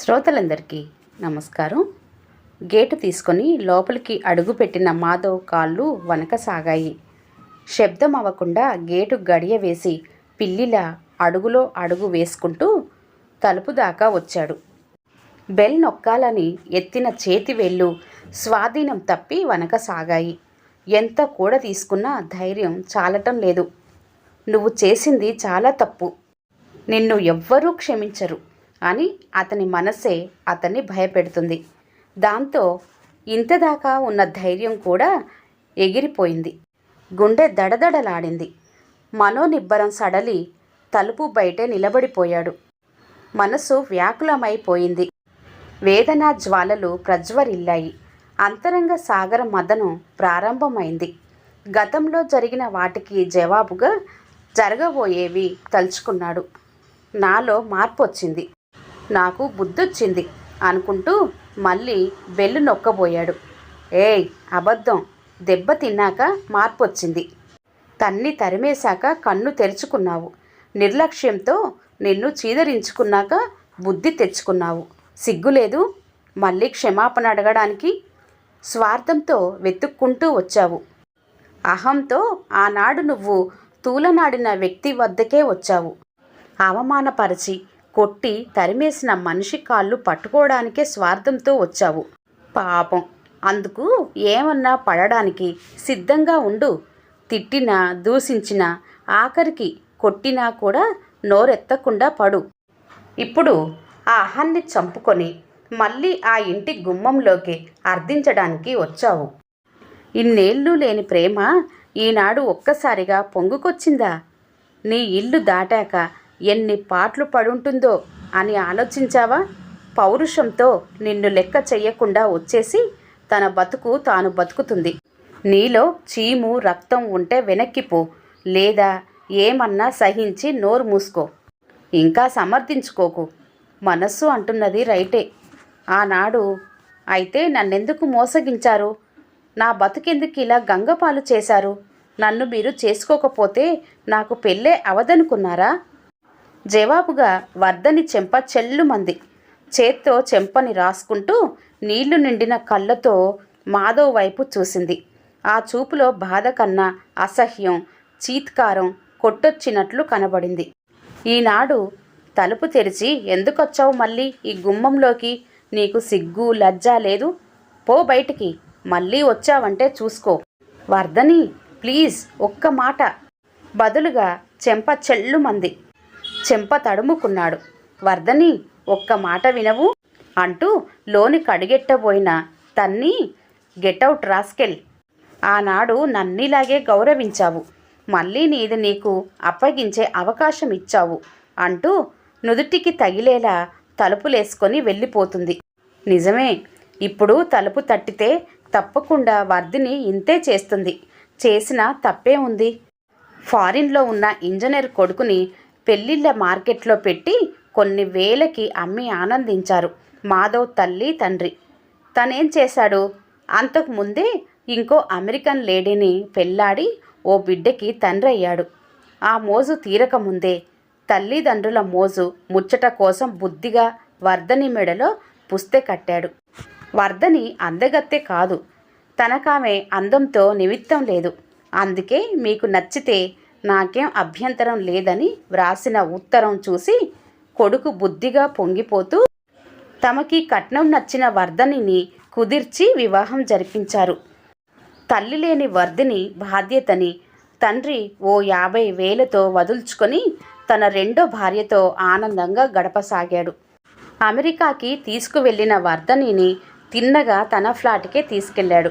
శ్రోతలందరికీ నమస్కారం. గేటు తీసుకొని లోపలికి అడుగుపెట్టిన మాధవ్ కాళ్ళు వనకసాగాయి శబ్దం అవ్వకుండా గేటు గడియ వేసి పిల్లిలా అడుగులో అడుగు వేసుకుంటూ తలుపు దాకా వచ్చాడు. బెల్ నొక్కాలని ఎత్తిన చేతి వేళ్ళు స్వాధీనం తప్పి వనకసాగాయి ఎంత కూడ తీసుకున్నా ధైర్యం చాలటం లేదు. నువ్వు చేసింది చాలా తప్పు. నిన్ను ఎవ్వరూ క్షమించరు. అని అతని మనసే అతన్ని భయపెడుతుంది. దాంతో ఇంతదాకా ఉన్న ధైర్యం కూడా ఎగిరిపోయింది. గుండె దడదడలాడింది. మనోనిబ్బరం సడలి తలుపు బయటే నిలబడిపోయాడు. మనసు వ్యాకులమైపోయింది. వేదనా జ్వాలలు ప్రజ్వరిల్లాయి. అంతరంగ సాగర మదనం ప్రారంభమైంది. గతంలో జరిగిన వాటికి జవాబుగా జరగబోయేవి తలుచుకున్నాడు. నాలో మార్పు వచ్చింది నాకు బుద్ధొచ్చింది అనుకుంటూ మళ్ళీ బెల్లు నొక్కబోయాడు. ఏయ్ అబద్ధం. దెబ్బ తిన్నాక మార్పొచ్చింది. తన్ని తరిమేశాక కన్ను తెరుచుకున్నావు. నిర్లక్ష్యంతో నిన్ను చీదరించుకున్నాక బుద్ధి తెచ్చుకున్నావు. సిగ్గులేదు? మళ్ళీ క్షమాపణ అడగడానికి? స్వార్థంతో వెతుక్కుంటూ వచ్చావు. అహంతో ఆనాడు నువ్వు తూలనాడిన వ్యక్తి వద్దకే వచ్చావు. అవమానపరిచి కొట్టి తరిమేసిన మనిషి కాళ్ళు పట్టుకోవడానికే స్వార్థంతో వచ్చావు. పాపం. అందుకు ఏమన్నా పడడానికి సిద్ధంగా ఉండు. తిట్టినా దూషించినా ఆఖరికి కొట్టినా కూడా నోరెత్తకుండా పడు. ఇప్పుడు ఆ అహాన్ని చంపుకొని మళ్ళీ ఆ ఇంటి గుమ్మంలోకి అర్థించడానికి వచ్చావు. ఇన్నేళ్ళు లేని ప్రేమ ఈనాడు ఒక్కసారిగా పొంగుకొచ్చిందా? నీ ఇల్లు దాటాక ఎన్ని పాటలు పడుంటుందో అని ఆలోచించావా? పౌరుషంతో నిన్ను లెక్క చెయ్యకుండా వచ్చేసి తన బతుకు తాను బతుకుతుంది. నీలో చీము రక్తం ఉంటే వెనక్కిపో. లేదా ఏమన్నా సహించి నోరు మూసుకో. ఇంకా సమర్థించుకోకు. మనస్సు అంటున్నది రైటే. ఆనాడు అయితే నన్నెందుకు మోసగించారు? నా బతుకెందుకు ఇలా గంగపాలు చేశారు? నన్ను మీరు చేసుకోకపోతే నాకు పెళ్ళే అవదనుకున్నారా? జవాబుగా వర్ధని చెంప చెల్లుమంది. చేత్తో చెంపని రాసుకుంటూ నీళ్ళు నిండిన కళ్ళతో మాధవ్ వైపు చూసింది. ఆ చూపులో బాధ కన్నా అసహ్యం చీత్కారం కొట్టొచ్చినట్లు కనబడింది. ఈనాడు తలుపు తెరిచి ఎందుకొచ్చావు మళ్ళీ? ఈ గుమ్మంలోకి నీకు సిగ్గు లజ్జ లేదు? పో బయటికి మళ్ళీ వచ్చావంటే చూసుకో. వర్ధని ప్లీజ్ ఒక్క మాట. బదులుగా చెంప చెల్లుమంది. చెంప తడుముకున్నాడు. వర్ధని ఒక్క మాట వినవు? అంటూ లోని కడిగెట్టబోయిన తన్ని గెటౌట్ రాస్కెల్ ఆనాడు నన్నిలాగే గౌరవించావు. మళ్ళీ నీది నీకు అప్పగించే అవకాశం ఇచ్చావు అంటూ నుదుటికి తగిలేలా తలుపులేసుకొని వెళ్ళిపోతుంది. నిజమే ఇప్పుడు తలుపు తట్టితే తప్పకుండా వర్ధిని ఇంతే చేస్తుంది. చేసిన తప్పే ఉంది. ఫారిన్లో ఉన్న ఇంజనీర్ కొడుకుని పెళ్ళిళ్ళ మార్కెట్లో పెట్టి కొన్ని వేలకి అమ్మి ఆనందించారు మాధవ్ తల్లి తండ్రి. తనేం చేశాడు? అంతకుముందే ఇంకో అమెరికన్ లేడీని పెళ్ళాడి ఓ బిడ్డకి తండ్రి అయ్యాడు. ఆ మోజు తీరకముందే తల్లిదండ్రుల మోజు ముచ్చట కోసం బుద్ధిగా వర్ధని మెడలో పుస్తె కట్టాడు. వర్ధని అందగత్తె కాదు తనకామె అందంతో నిమిత్తం లేదు. అందుకే మీకు నచ్చితే నాకేం అభ్యంతరం లేదని వ్రాసిన ఉత్తరం చూసి కొడుకు బుద్ధిగా పొంగిపోతూ తమకి కట్నం నచ్చిన వర్ధనిని కుదిర్చి వివాహం జరిపించారు. తల్లి లేని వర్ధిని బాధ్యతని తండ్రి ఓ యాభై వేలతో వదుల్చుకొని తన రెండో భార్యతో ఆనందంగా గడపసాగాడు. అమెరికాకి తీసుకువెళ్ళిన వర్ధనిని తిన్నగా తన ఫ్లాట్కే తీసుకెళ్ళాడు.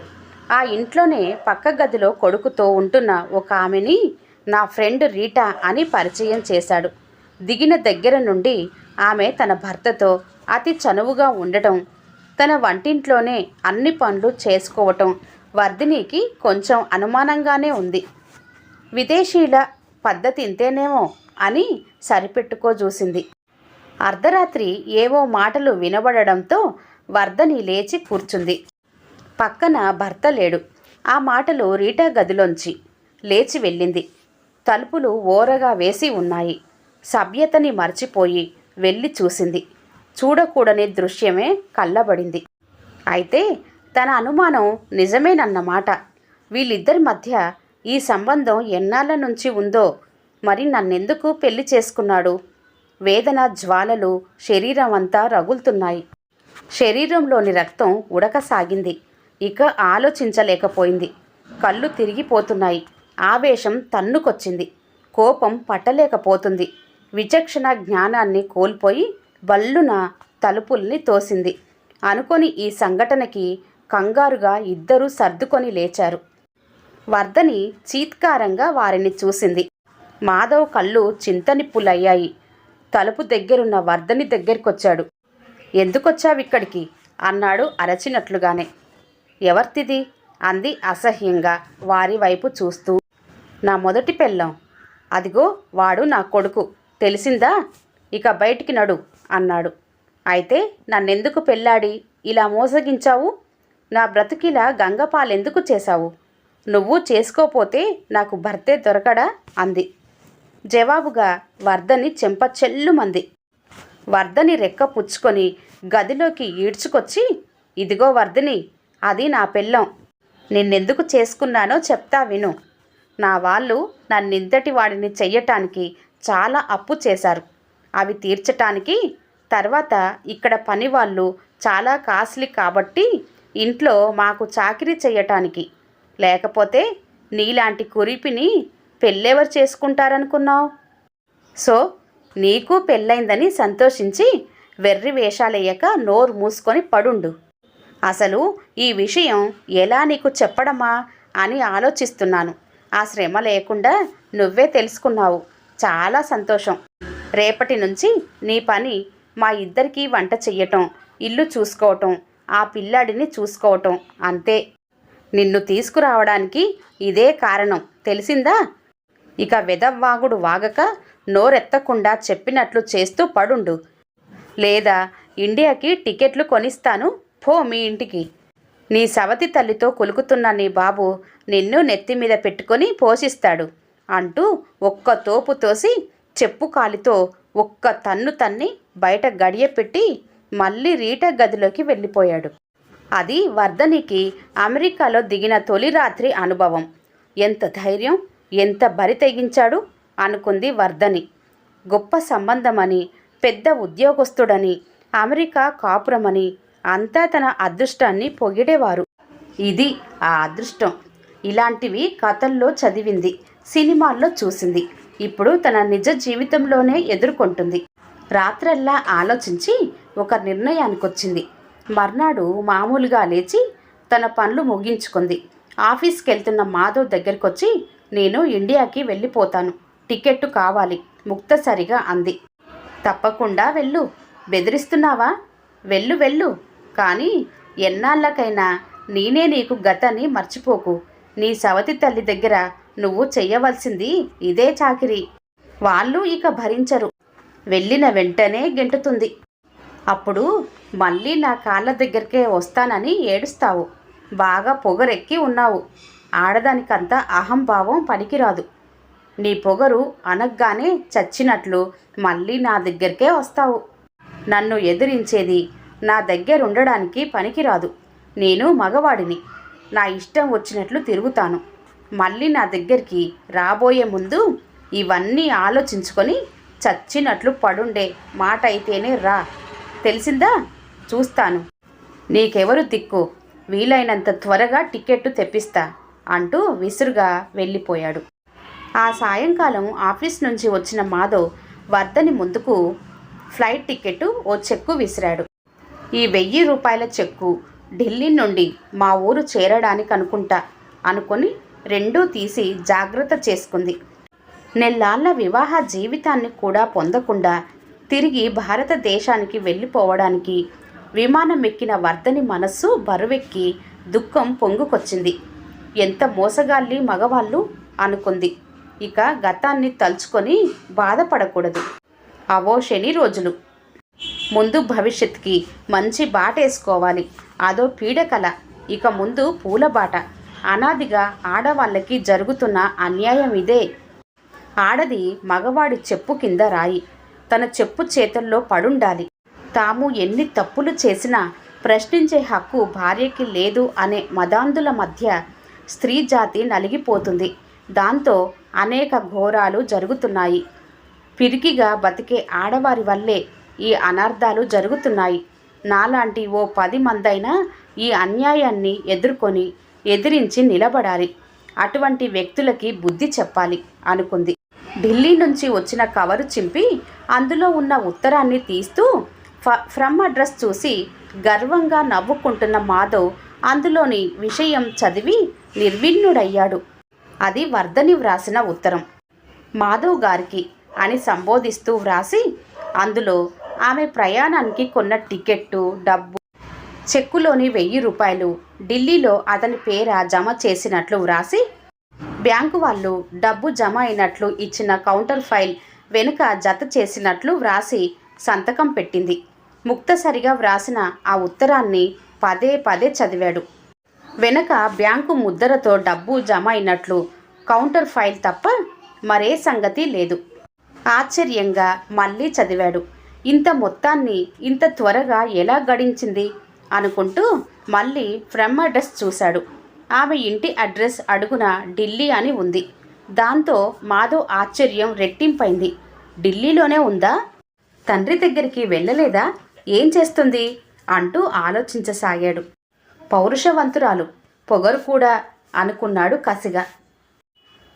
ఆ ఇంట్లోనే పక్క గదిలో కొడుకుతో ఉంటున్న ఒక ఆమెని నా ఫ్రెండ్ రీటా అని పరిచయం చేశాడు. దిగిన దగ్గర నుండి ఆమె తన భర్తతో అతి చనువుగా ఉండటం తన వంటింట్లోనే అన్ని పనులు చేసుకోవటం వర్ధినికి కొంచెం అనుమానంగానే ఉంది. విదేశీయుల పద్ధతి ఇంతేనేమో అని సరిపెట్టుకో చూసింది అర్ధరాత్రి ఏవో మాటలు వినబడడంతో వర్ధని లేచి కూర్చుంది. పక్కన భర్త లేడు. ఆ మాటలు రీటా గదిలోంచి లేచి వెళ్ళింది. తలుపులు ఓరగా వేసి ఉన్నాయి. సభ్యతని మర్చిపోయి వెళ్ళి చూసింది. చూడకూడని దృశ్యమే కళ్ళబడింది. అయితే తన అనుమానం నిజమేనన్నమాట. వీళ్ళిద్దరి మధ్య ఈ సంబంధం ఎన్నాళ్ళ నుంచి ఉందో మరి నన్నెందుకు పెళ్ళి చేసుకున్నాడు? వేదన జ్వాలలు శరీరం అంతా రగులుతున్నాయి. శరీరంలోని రక్తం ఉడకసాగింది. ఇక ఆలోచించలేకపోయింది. కళ్ళు తిరిగిపోతున్నాయి. ఆవేశం తన్నుకొచ్చింది. కోపం పట్టలేకపోతుంది. విచక్షణ జ్ఞానాన్ని కోల్పోయి బల్లున తలుపుల్ని తోసింది. అనుకొని ఈ సంఘటనకి కంగారుగా ఇద్దరూ సర్దుకొని లేచారు. వర్ధని చీత్కారంగా వారిని చూసింది. మాధవ్ కళ్ళు చింతనిప్పులయ్యాయి. తలుపు దగ్గరున్న వర్ధని దగ్గరికొచ్చాడు. ఎందుకొచ్చావిక్కడికి అన్నాడు అరచినట్లుగానే. ఎవర్తిది? అంది అసహ్యంగా. వారి వైపు చూస్తూ నా మొదటి పెళ్ళం. అదిగో వాడు నా కొడుకు. తెలిసిందా? ఇక బయటికి నడు అన్నాడు. అయితే నన్నెందుకు పెళ్ళాడి? ఇలా మోసగించావు? నా బ్రతుకిలా గంగపాలెందుకు చేశావు? నువ్వు చేసుకోపోతే నాకు భర్తే దొరకడా? అంది. జవాబుగా వర్ధని చెంప చెల్లుమంది. వర్ధని రెక్క పుచ్చుకొని గదిలోకి ఈడ్చుకొచ్చి ఇదిగో వర్ధని అది నా పెళ్ళం. నిన్నెందుకు చేసుకున్నానో చెప్తా విను. నా వాళ్ళు నన్నింతటి వాడిని చెయ్యటానికి చాలా అప్పు చేశారు. అవి తీర్చటానికి తర్వాత ఇక్కడ పని వాళ్ళు చాలా కాస్ట్లీ కాబట్టి ఇంట్లో మాకు చాకిరీ చెయ్యటానికి. లేకపోతే నీలాంటి కురిపిని పెళ్ళెవరు చేసుకుంటారనుకున్నావు? సో నీకు పెళ్ళైందని సంతోషించి వెర్రి వేషాలయ్యాక నోరు మూసుకొని పడుండు. అసలు ఈ విషయం ఎలా నీకు చెప్పడమా అని ఆలోచిస్తున్నాను. ఆ శ్రమ లేకుండా నువ్వే తెలుసుకున్నావు. చాలా సంతోషం. రేపటి నుంచి నీ పని మా ఇద్దరికీ వంట చెయ్యటం ఇల్లు చూసుకోవటం ఆ పిల్లాడిని చూసుకోవటం అంతే. నిన్ను తీసుకురావడానికి ఇదే కారణం. తెలిసిందా? ఇక వెదవ్వాగుడు వాగక నోరెత్తకుండా చెప్పినట్లు చేస్తూ పడుండు. లేదా ఇండియాకి టికెట్లు కొనిస్తాను. పో మీ ఇంటికి. నీ సవతి తల్లితో కొలుకుతున్న నీ బాబు నిన్ను నెత్తి మీద పెట్టుకొని పోషిస్తాడు అంటూ ఒక్క తోపు తోసి చెప్పు కాలితో ఒక్క తన్ను తన్ని బయట గడియ పెట్టి మళ్ళీ రీట గదిలోకి వెళ్ళిపోయాడు. అది వర్ధనికి అమెరికాలో దిగిన తొలి రాత్రి అనుభవం. ఎంత ధైర్యం ఎంత బరి తెగించాడు అనుకుంది వర్ధని గొప్ప సంబంధమని పెద్ద ఉద్యోగస్తుడని అమెరికా కాపురమని అంతా తన అదృష్టాన్ని పొగిడేవారు. ఇది ఆ అదృష్టం. ఇలాంటివి కథల్లో చదివింది సినిమాల్లో చూసింది. ఇప్పుడు తన నిజ జీవితంలోనే ఎదుర్కొంటుంది. రాత్రల్లా ఆలోచించి ఒక నిర్ణయానికొచ్చింది. మర్నాడు మామూలుగా లేచి తన పనులు ముగించుకుంది. ఆఫీస్కి వెళ్తున్న మాధవ్ దగ్గరకొచ్చి నేను ఇండియాకి వెళ్ళిపోతాను. టికెట్టు కావాలి. ముక్తసరిగా అంది. తప్పకుండా వెళ్ళు. బెదిరిస్తున్నావా? వెళ్ళు వెళ్ళు. కానీ ఎన్నాళ్ళకైనా నేనే నీకు గతని మర్చిపోకు. నీ సవతి తల్లి దగ్గర నువ్వు చెయ్యవలసింది ఇదే చాకిరి. వాళ్ళు ఇక భరించరు. వెళ్ళిన వెంటనే గెంటుతుంది. అప్పుడు మళ్ళీ నా కాళ్ళ దగ్గరికే వస్తానని ఏడుస్తావు. బాగా పొగరెక్కి ఉన్నావు. ఆడదానికంతా అహంభావం పనికిరాదు. నీ పొగరు అనగ్గానే చచ్చినట్లు మళ్ళీ నా దగ్గరికే వస్తావు. నన్ను ఎదిరించేది నా దగ్గర ఉండడానికి పనికిరాదు. నేను మగవాడిని. నా ఇష్టం వచ్చినట్లు తిరుగుతాను. మళ్ళీ నా దగ్గరికి రాబోయే ముందు ఇవన్నీ ఆలోచించుకొని చచ్చినట్లు పడుండే మాట అయితేనే రా. తెలిసిందా? చూస్తాను. నీకెవరు దిక్కు? వీలైనంత త్వరగా టికెట్టు తెప్పిస్తా అంటూ విసురుగా వెళ్ళిపోయాడు. ఆ సాయంకాలం ఆఫీస్ నుంచి వచ్చిన మాధవ్ వర్ధని ముందుకు ఫ్లైట్ టికెట్టు ఓ చెక్కు విసిరాడు. ఈ వెయ్యి రూపాయల చెక్కు ఢిల్లీ నుండి మా ఊరు చేరడానికి అనుకుంటా అనుకొని రెండూ తీసి జాగ్రత్త చేసుకుంది. నెల్లాళ్ళ వివాహ జీవితాన్ని కూడా పొందకుండా తిరిగి భారతదేశానికి వెళ్ళిపోవడానికి విమానం ఎక్కిన వర్ధని మనస్సు బరువెక్కి దుఃఖం పొంగుకొచ్చింది. ఎంత మోసగాళ్ళి మగవాళ్ళు అనుకుంది. ఇక గతాన్ని తలుచుకొని బాధపడకూడదు. అవో శని రోజులు. ముందు భవిష్యత్తుకి మంచి బాట వేసుకోవాలి. అదో పీడకల. ఇక ముందు పూల బాట. అనాదిగా ఆడవాళ్ళకి జరుగుతున్న అన్యాయం ఇదే. ఆడది మగవాడి చెప్పు కింద రాయి. తన చెప్పు చేతుల్లో పడుండాలి. తాము ఎన్ని తప్పులు చేసినా ప్రశ్నించే హక్కు భార్యకి లేదు అనే మదాంధుల మధ్య స్త్రీ జాతి నలిగిపోతుంది. దాంతో అనేక ఘోరాలు జరుగుతున్నాయి. పిరికిగా బతికే ఆడవారి వల్లే ఈ అనర్థాలు జరుగుతున్నాయి. నాలాంటి ఓ పది మందైనా ఈ అన్యాయాన్ని ఎదుర్కొని ఎదిరించి నిలబడాలి. అటువంటి వ్యక్తులకి బుద్ధి చెప్పాలి అనుకుంది. ఢిల్లీ నుంచి వచ్చిన కవరు చింపి అందులో ఉన్న ఉత్తరాన్ని తీస్తూ ఫ ఫ్రమ్ అడ్రస్ చూసి గర్వంగా నవ్వుకుంటున్న మాధవ్ అందులోని విషయం చదివి నిర్విఘ్నుడయ్యాడు. అది వర్ధని వ్రాసిన ఉత్తరం. మాధవ్ గారికి అని సంబోధిస్తూ వ్రాసి అందులో ఆమె ప్రయాణానికి కొన్న టికెట్టు డబ్బు చెక్కులోని వెయ్యి రూపాయలు. ఢిల్లీలో అతని పేర జమ చేసినట్లు వ్రాసి బ్యాంకు వాళ్ళు డబ్బు జమ అయినట్లు ఇచ్చిన కౌంటర్ ఫైల్ వెనుక జత చేసినట్లు వ్రాసి సంతకం పెట్టింది. ముక్తసరిగా వ్రాసిన ఆ ఉత్తరాన్ని పదే పదే చదివాడు. వెనక బ్యాంకు ముద్దరతో డబ్బు జమ అయినట్లు కౌంటర్ ఫైల్ తప్ప మరే సంగతి లేదు. ఆశ్చర్యంగా మళ్ళీ చదివాడు. ఇంత మొత్తాన్ని ఇంత త్వరగా ఎలా గడించింది? అనుకుంటూ మళ్ళీ ఫ్రమ్ అడ్రస్ చూశాడు. ఆమె ఇంటి అడ్రస్ అడుగున ఢిల్లీ అని ఉంది. దాంతో మాధవ్ ఆశ్చర్యం రెట్టింపైంది. ఢిల్లీలోనే ఉందా? తండ్రి దగ్గరికి వెళ్ళలేదా? ఏం చేస్తుంది? అంటూ ఆలోచించసాగాడు. పౌరుషవంతురాలు పొగరు కూడా అనుకున్నాడు కసిగా.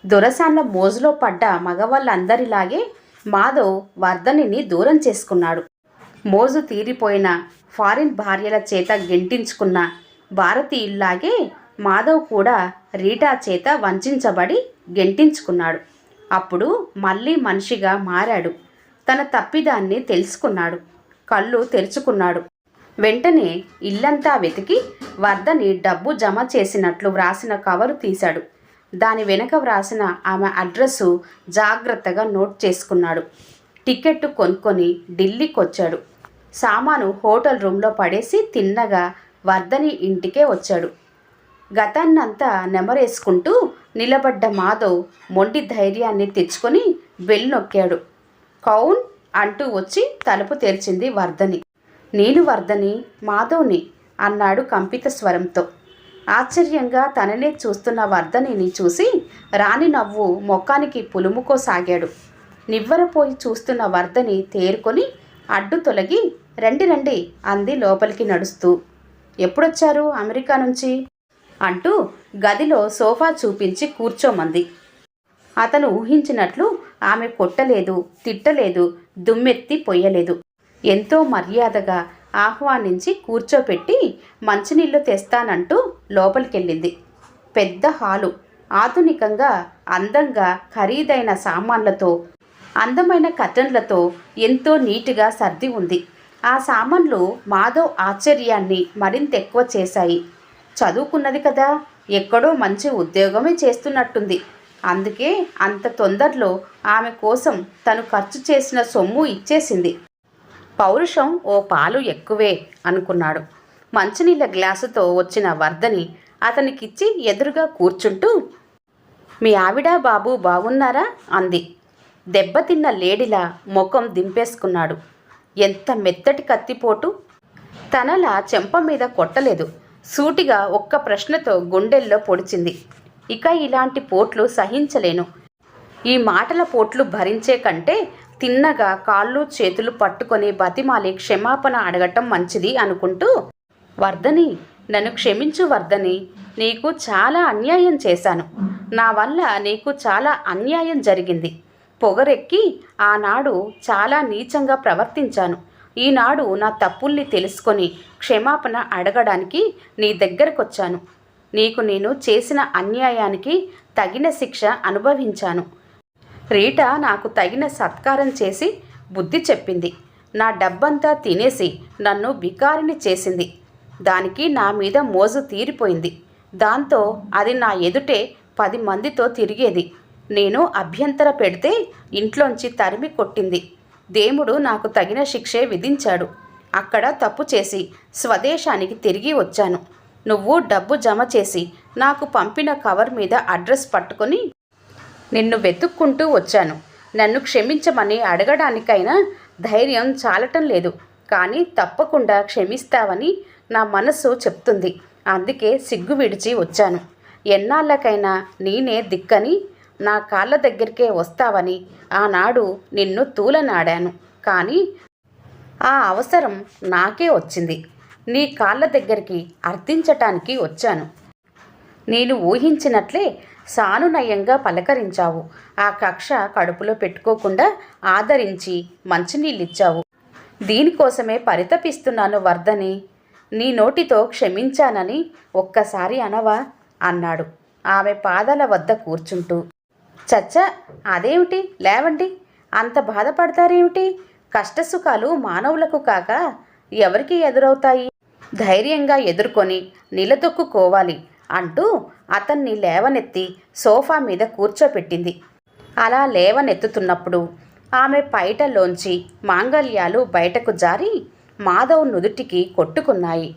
దొరసాన్ల మోజులో పడ్డ మగవాళ్ళందరిలాగే మాధవ్ వర్ధనిని దూరం చేసుకున్నాడు. మోజు తీరిపోయిన ఫారిన్ భార్యల చేత గెంటించుకున్న భారతీయుల్లాగే మాధవ్ కూడా రీటా చేత వంచబడి గెంటించుకున్నాడు. అప్పుడు మళ్ళీ మనిషిగా మారాడు. తన తప్పిదాన్ని తెలుసుకున్నాడు. కళ్ళు తెరుచుకున్నాడు. వెంటనే ఇల్లంతా వెతికి వర్ధని డబ్బు జమ చేసినట్లు వ్రాసిన కవరు తీశాడు. దాని వెనక వ్రాసిన ఆమె అడ్రస్సు జాగ్రత్తగా నోట్ చేసుకున్నాడు. టికెట్ కొనుక్కొని ఢిల్లీకి వచ్చాడు సామాను హోటల్ రూమ్లో పడేసి తిన్నగా వర్ధని ఇంటికే వచ్చాడు. గతాన్నంతా నెమరేసుకుంటూ నిలబడ్డ మాధవ్ మొండి ధైర్యాన్ని తెచ్చుకొని బెల్ నొక్కాడు కౌన్ అంటూ వచ్చి తలుపు తెరిచింది వర్ధని. నేను వర్ధని మాధవ్ని అన్నాడు కంపిత స్వరంతో. ఆశ్చర్యంగా తననే చూస్తున్న వర్ధనిని చూసి రాణి నవ్వు మొక్కానికి పులుముకోసాగాడు. నివ్వరపోయి చూస్తున్న వర్ధని తేరుకొని అడ్డు తొలగి రండి రండి అంది లోపలికి నడుస్తూ. ఎప్పుడొచ్చారు అమెరికా నుంచి? అంటూ గదిలో సోఫా చూపించి కూర్చోమంది. అతను ఊహించినట్లు ఆమె కొట్టలేదు తిట్టలేదు దుమ్మెత్తి పొయ్యలేదు. ఎంతో మర్యాదగా ఆహ్వానించి కూర్చోపెట్టి మంచినీళ్ళు తెస్తానంటూ లోపలికెళ్ళింది. పెద్ద హాలు. ఆధునికంగా అందంగా ఖరీదైన సామాన్లతో అందమైన కర్టన్లతో ఎంతో నీట్గా సర్ది ఉంది. ఆ సామాన్లు మాధవ్ ఆశ్చర్యాన్ని మరింత ఎక్కువ చేశాయి. చదువుకున్నది కదా ఎక్కడో మంచి ఉద్యోగమే చేస్తున్నట్టుంది. అందుకే అంత తొందరలో ఆమె కోసం తను ఖర్చు చేసిన సొమ్ము ఇచ్చేసింది. పౌరుషం ఓ పాలు ఎక్కువే అనుకున్నాడు. మంచినీళ్ళ గ్లాసుతో వచ్చిన వర్ధని అతనికిచ్చి ఎదురుగా కూర్చుంటూ మీ ఆవిడ బాబు బాగున్నారా? అంది. దెబ్బతిన్న లేడిలా ముఖం దింపేసుకున్నాడు. ఎంత మెత్తటి కత్తిపోటు! తనలా చెంప మీద కొట్టలేదు. సూటిగా ఒక్క ప్రశ్నతో గుండెల్లో పొడిచింది. ఇక ఇలాంటి పోట్లు సహించలేను. ఈ మాటల పోట్లు భరించే కంటే తిన్నగా కాళ్ళు చేతులు పట్టుకొని బతిమాలి క్షమాపణ అడగటం మంచిది అనుకుంటూ వర్ధని నన్ను క్షమించు వర్ధని నీకు చాలా అన్యాయం చేశాను. నా వల్ల నీకు చాలా అన్యాయం జరిగింది. పొగరెక్కి ఆనాడు చాలా నీచంగా ప్రవర్తించాను. ఈనాడు నా తప్పుల్ని తెలుసుకొని క్షమాపణ అడగడానికి నీ దగ్గరకొచ్చాను. నీకు నేను చేసిన అన్యాయానికి తగిన శిక్ష అనుభవించాను. రీటా నాకు తగిన సత్కారం చేసి బుద్ధి చెప్పింది. నా డబ్బంతా తినేసి నన్ను బికారిని చేసింది. దానికి నా మీద మోజు తీరిపోయింది. దాంతో అది నా ఎదుటే పది మందితో తిరిగేది. నేను అభ్యంతర పెడితే ఇంట్లోంచి తరిమి కొట్టింది. దేవుడు నాకు తగిన శిక్షే విధించాడు. అక్కడ తప్పు చేసి స్వదేశానికి తిరిగి వచ్చాను. నువ్వు డబ్బు జమ చేసి నాకు పంపిన కవర్ మీద అడ్రస్ పట్టుకొని నిన్ను వెతుక్కుంటూ వచ్చాను. నన్ను క్షమించమని అడగడానికైనా ధైర్యం చాలటం లేదు. కానీ తప్పకుండా క్షమిస్తావని నా మనసు చెప్తుంది. అందుకే సిగ్గు విడిచి వచ్చాను. ఎన్నాళ్ళకైనా నేనే దిక్కని నా కాళ్ళ దగ్గరికే వస్తావని ఆనాడు నిన్ను తూలనాడాను. కానీ ఆ అవసరం నాకే వచ్చింది. నీ కాళ్ళ దగ్గరికి అర్థించటానికి వచ్చాను. నేను ఊహించినట్లే సానునయంగా పలకరించావు. ఆ కక్ష కడుపులో పెట్టుకోకుండా ఆదరించి మంచినీళ్ళిచ్చావు. దీనికోసమే పరితపిస్తున్నాను వర్ధని. నీ నోటితో క్షమించానని ఒక్కసారి అనవా? అన్నాడు. ఆమె పాదాల వద్ద కూర్చుంటూ. చచ్చా అదేమిటి? లేవండి. అంత బాధపడతారేమిటి? కష్టసుఖాలు మానవులకు కాక ఎవరికి ఎదురవుతాయి? ధైర్యంగా ఎదుర్కొని నిలదొక్కుకోవాలి అంటూ అతన్ని లేవనెత్తి సోఫా మీద కూర్చోపెట్టింది. అలా లేవనెత్తుతున్నప్పుడు ఆమె పైటలోంచి మాంగల్యాలు బయటకు జారి మాధవ్ నుదుటికి కొట్టుకున్నాయి.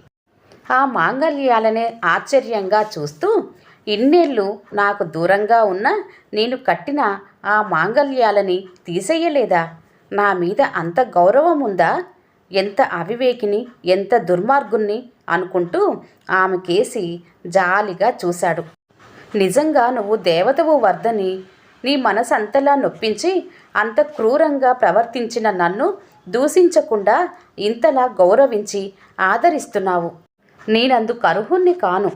ఆ మాంగల్యాలనే ఆశ్చర్యంగా చూస్తూ ఇన్నేళ్ళు నాకు దూరంగా ఉన్న నేను కట్టిన ఆ మాంగల్యాలని తీసేయలేదా? నా మీద అంత గౌరవం ఉందా? ఎంత అవివేకిని ఎంత దుర్మార్గుణ్ణి అనుకుంటూ ఆమె కేసి జాలిగా చూశాడు. నిజంగా నువ్వు దేవతవు వర్ధని. నీ మనసంతలా నొప్పించి అంత క్రూరంగా ప్రవర్తించిన నన్ను దూషించకుండా ఇంతలా గౌరవించి ఆదరిస్తున్నావు. నేనందుకు అర్హుణ్ణి కాను.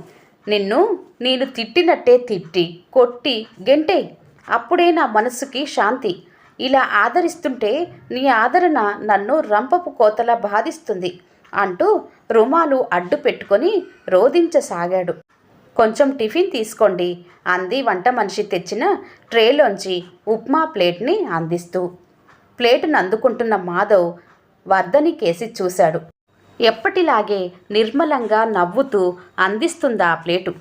నిన్ను నేను తిట్టినట్టే తిట్టి కొట్టి గెంటే. అప్పుడే నా మనసుకి శాంతి. ఇలా ఆదరిస్తుంటే నీ ఆదరణ నన్ను రంపపు కోతలా బాధిస్తుంది అంటూ రుమాలు అడ్డు పెట్టుకొని రోధించసాగాడు. కొంచెం టిఫిన్ తీసుకోండి అంది వంట మనిషి తెచ్చిన ట్రేలోంచి ఉప్మా ప్లేట్ని అందిస్తూ. ప్లేటును అందుకుంటున్న మాధవ్ వర్ధని కేసి చూశాడు. ఎప్పటిలాగే నిర్మలంగా నవ్వుతూ అందిస్తుందా ఆ ప్లేటు.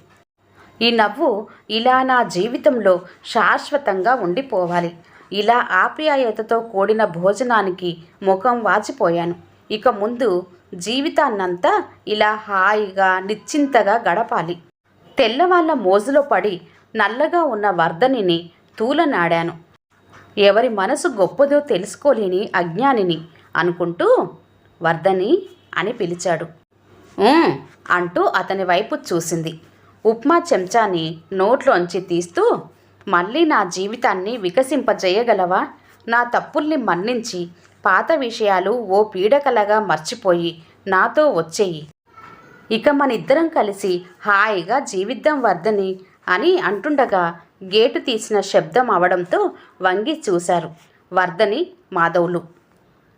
ఈ నవ్వు ఇలా నా జీవితంలో శాశ్వతంగా ఉండిపోవాలి. ఇలా ఆప్యాయతతో కూడిన భోజనానికి ముఖం వాచిపోయాను. ఇక ముందు జీవితాన్నంతా ఇలా హాయిగా నిశ్చింతగా గడపాలి. తెల్లవాళ్ళ మోజులో పడి నల్లగా ఉన్న వర్ధనిని తూలనాడాను. ఎవరి మనసు గొప్పదో తెలుసుకోలేని అజ్ఞానిని అనుకుంటూ వర్ధని అని పిలిచాడు. అంటూ అతని వైపు చూసింది. ఉప్మా చెంచాని నోట్లోంచి తీస్తూ మళ్ళీ నా జీవితాన్ని వికసింపజేయగలవా? నా తప్పుల్ని మన్నించి పాత విషయాలు ఓ పీడకలగా మర్చిపోయి నాతో వచ్చేయి. ఇక మన ఇద్దరం కలిసి హాయిగా జీవిద్దాం వర్ధని అని అంటుండగా గేటు తీసిన శబ్దం అవడంతో వంగి చూశారు వర్ధని మాధవులు.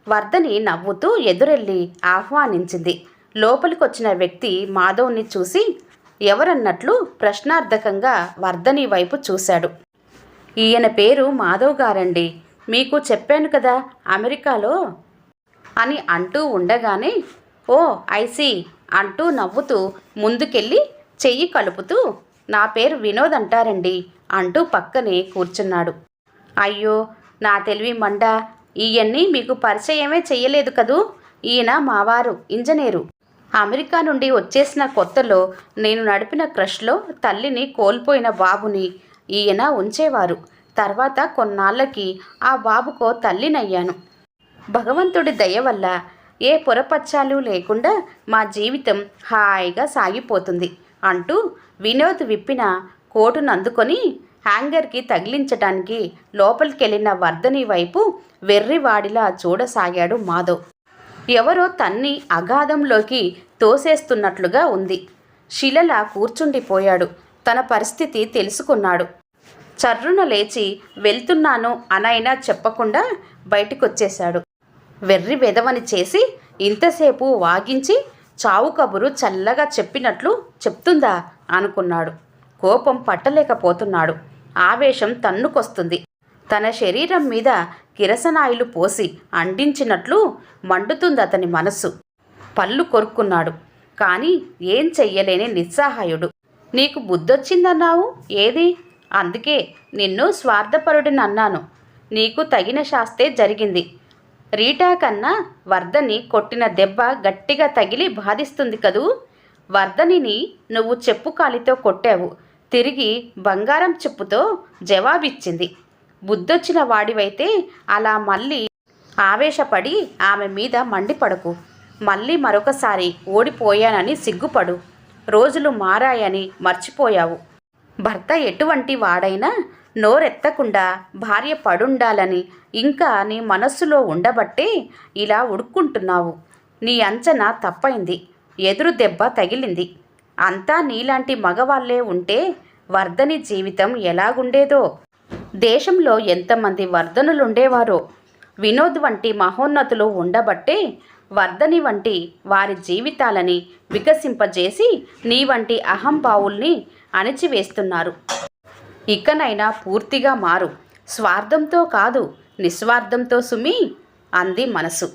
వర్ధని నవ్వుతూ ఎదురెళ్ళి ఆహ్వానించింది. లోపలికొచ్చిన వ్యక్తి మాధవ్ని చూసి ఎవరన్నట్లు ప్రశ్నార్థకంగా వర్ధని వైపు చూశాడు. ఈయన పేరు మాధవ్ గారండి. మీకు చెప్పాను కదా అమెరికాలో అని అంటూ ఉండగానే ఓ ఐసీ అంటూ నవ్వుతూ ముందుకెళ్ళి చెయ్యి కలుపుతూ నా పేరు వినోద్ అంటారండి అంటూ పక్కనే కూర్చున్నాడు. అయ్యో నా తెలివి మండ. ఈయన్ని మీకు పరిచయమే చెయ్యలేదు కదూ? ఈయన మావారు ఇంజనీరు. అమెరికా నుండి వచ్చేసిన కొత్తలో నేను నడిపిన క్రష్లో తల్లిని కోల్పోయిన బాబుని ఈయన ఉంచేవారు. తర్వాత కొన్నాళ్ళకి ఆ బాబుకో తల్లినయ్యాను. భగవంతుడి దయ వల్ల ఏ పొరపచ్చాలు లేకుండా మా జీవితం హాయిగా సాగిపోతుంది అంటూ వినోద్ విప్పిన కోటును అందుకొని హ్యాంగర్కి తగిలించడానికి లోపలికెళ్ళిన వర్ధని వైపు వెర్రివాడిలా చూడసాగాడు మాధవ్. ఎవరో తన్ని అగాధంలోకి తోసేస్తున్నట్లుగా ఉంది. శిలలా కూర్చుండిపోయాడు. తన పరిస్థితి తెలుసుకున్నాడు. చర్రున లేచి వెళ్తున్నాను అనైనా చెప్పకుండా బయటికొచ్చేశాడు. వెర్రి వెదవని చేసి ఇంతసేపు వాగించి చావు కబురు చల్లగా చెప్పినట్లు చెప్తుందా అనుకున్నాడు. కోపం పట్టలేకపోతున్నాడు. ఆవేశం తన్నుకొస్తుంది. తన శరీరం మీద కిరసనాయిలు పోసి అంటించినట్లు మండుతుంది అతని మనస్సు. పళ్ళు కొరుక్కున్నాడు. కానీ ఏం చెయ్యలేని నిస్సహాయుడు. నీకు బుద్ధొచ్చిందన్నావు? ఏది? అందుకే నిన్ను స్వార్థపరుడిని అన్నాను నీకు తగిన శాస్తే జరిగింది. రీటా కన్నా వర్ధని కొట్టిన దెబ్బ గట్టిగా తగిలి బాధిస్తుంది కదూ? వర్ధనిని నువ్వు చెప్పు కాలితో కొట్టావు. తిరిగి బంగారం చెప్పుతో జవాబిచ్చింది. బుద్ధొచ్చిన వాడివైతే అలా మళ్ళీ ఆవేశపడి ఆమె మీద మండిపడకు. మళ్ళీ మరొకసారి ఓడిపోయానని సిగ్గుపడు. రోజులు మారాయని మర్చిపోయావు. భర్త ఎటువంటి వాడైనా నోరెత్తకుండా భార్య పడుండాలని ఇంకా నీ మనస్సులో ఉండబట్టే ఇలా ఉడుక్కుంటున్నావు. నీ అంచనా తప్పైంది. ఎదురు దెబ్బ తగిలింది. అంతా నీలాంటి మగవాళ్ళే ఉంటే వర్ధని జీవితం ఎలాగుండేదో? దేశంలో ఎంతమంది వర్ధనులుండేవారో? వినోద్ వంటి మహోన్నతులు ఉండబట్టే వర్ధని వంటి వారి జీవితాలని వికసింపజేసి నీ వంటి అహంభావుల్ని అణిచివేస్తున్నారు. ఇకనైనా పూర్తిగా మారు. స్వార్థంతో కాదు నిస్వార్థంతో సుమి అంది మనసు.